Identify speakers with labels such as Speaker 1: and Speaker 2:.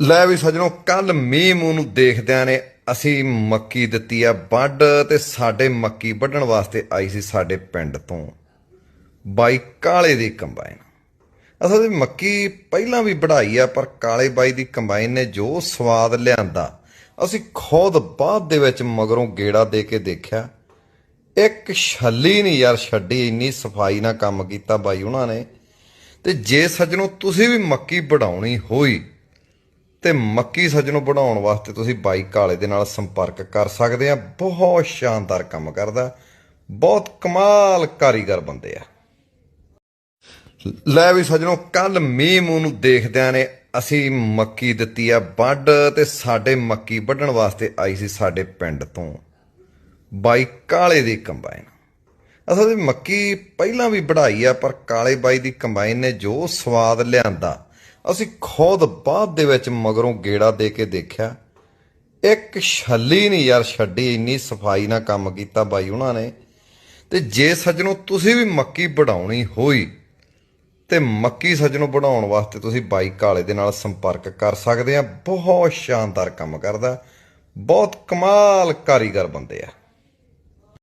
Speaker 1: ਲੈ ਵੀ ਸਜਣੋ, ਕੱਲ ਮੀਂਹ ਮੂੰਹ ਨੂੰ ਦੇਖਦਿਆਂ ਨੇ ਅਸੀਂ ਮੱਕੀ ਦਿੱਤੀ ਆ ਵੱਢ ਤੇ ਸਾਡੇ ਮੱਕੀ ਵੱਢਣ ਵਾਸਤੇ ਆਈ ਸੀ ਸਾਡੇ ਪਿੰਡ ਤੋਂ। ਬਾਈ ਕਾਲੇ ਦੀ ਕੰਬਾਈਨ। ਅਸਲ ਵਿੱਚ ਮੱਕੀ ਪਹਿਲਾਂ ਵੀ ਵਢਾਈ ਆ, ਪਰ ਕਾਲੇ ਬਾਈ ਦੀ ਕੰਬਾਈਨ ਨੇ ਜੋ ਸਵਾਦ ਲਿਆਂਦਾ, ਅਸੀਂ ਖੁਦ ਬਾਅਦ ਦੇ ਵਿੱਚ ਮਗਰੋਂ ਗੇੜਾ ਦੇ ਕੇ ਦੇਖਿਆ। ਇੱਕ ਛੱਲੀ ਨਹੀਂ ਯਾਰ ਛੱਡੀ, ਇੰਨੀ ਸਫ਼ਾਈ ਨਾਲ ਕੰਮ ਕੀਤਾ ਬਾਈ ਉਹਨਾਂ ਨੇ। ਤੇ ਜੇ ਸੱਜਣੋ, ਤੁਸੀਂ ਵੀ ਮੱਕੀ ਵਢਾਉਣੀ ਹੋਈ ਤੇ ਮੱਕੀ ਸੱਜਣੋ ਬਣਾਉਣ ਵਾਸਤੇ ਤੁਸੀਂ ਬਾਈ ਕਾਲੇ ਦੇ ਨਾਲ ਸੰਪਰਕ ਕਰ ਸਕਦੇ ਆ। ਬਹੁਤ ਸ਼ਾਨਦਾਰ ਕੰਮ ਕਰਦਾ। ਬਹੁਤ ਕਮਾਲ ਕਾਰੀਗਰ ਬੰਦੇ ਆ। ਲੈ ਵੀ ਸੱਜਣੋ ਕੱਲ ਮੀਂਹ ਮੂੰਹ ਨੂੰ ਦੇਖਦਿਆਂ ਨੇ ਅਸੀਂ ਮੱਕੀ ਦਿੱਤੀ ਆ ਵੱਢ ਤੇ ਸਾਡੇ ਮੱਕੀ ਵੱਢਣ ਵਾਸਤੇ ਆਈ ਸੀ ਸਾਡੇ ਪਿੰਡ ਤੋਂ। ਬਾਈ ਕਾਲੇ ਦੀ ਕੰਬਾਈਨ। ਅਸਲ ਵਿੱਚ ਮੱਕੀ ਪਹਿਲਾਂ ਵੀ ਵਢਾਈ ਆ, ਪਰ ਕਾਲੇ ਬਾਈ ਦੀ ਕੰਬਾਈਨ ਨੇ ਜੋ ਸਵਾਦ ਲਿਆਂਦਾ ਅਸੀਂ ਖੁਦ ਬਾਅਦ ਦੇ ਵਿੱਚ ਮਗਰੋਂ ਗੇੜਾ ਦੇ ਕੇ ਦੇਖਿਆ, ਇੱਕ ਛੱਲੀ ਨਹੀਂ ਯਾਰ ਛੱਡੀ, ਇੰਨੀ ਸਫ਼ਾਈ ਨਾਲ ਕੰਮ ਕੀਤਾ ਬਾਈ ਉਹਨਾਂ ਨੇ। ਤੇ ਜੇ ਸੱਜਣੋ ਤੁਸੀਂ ਵੀ ਮੱਕੀ ਵਢਾਉਣੀ ਹੋਈ, ਤੇ ਮੱਕੀ ਸੱਜਣੋ ਬਣਾਉਣ ਵਾਸਤੇ ਤੁਸੀਂ ਬਾਈ ਕਾਲੇ ਦੇ ਨਾਲ ਸੰਪਰਕ ਕਰ ਸਕਦੇ ਆ। ਬਹੁਤ ਸ਼ਾਨਦਾਰ ਕੰਮ ਕਰਦਾ। ਬਹੁਤ ਕਮਾਲ ਕਾਰੀਗਰ ਬੰਦੇ ਆ।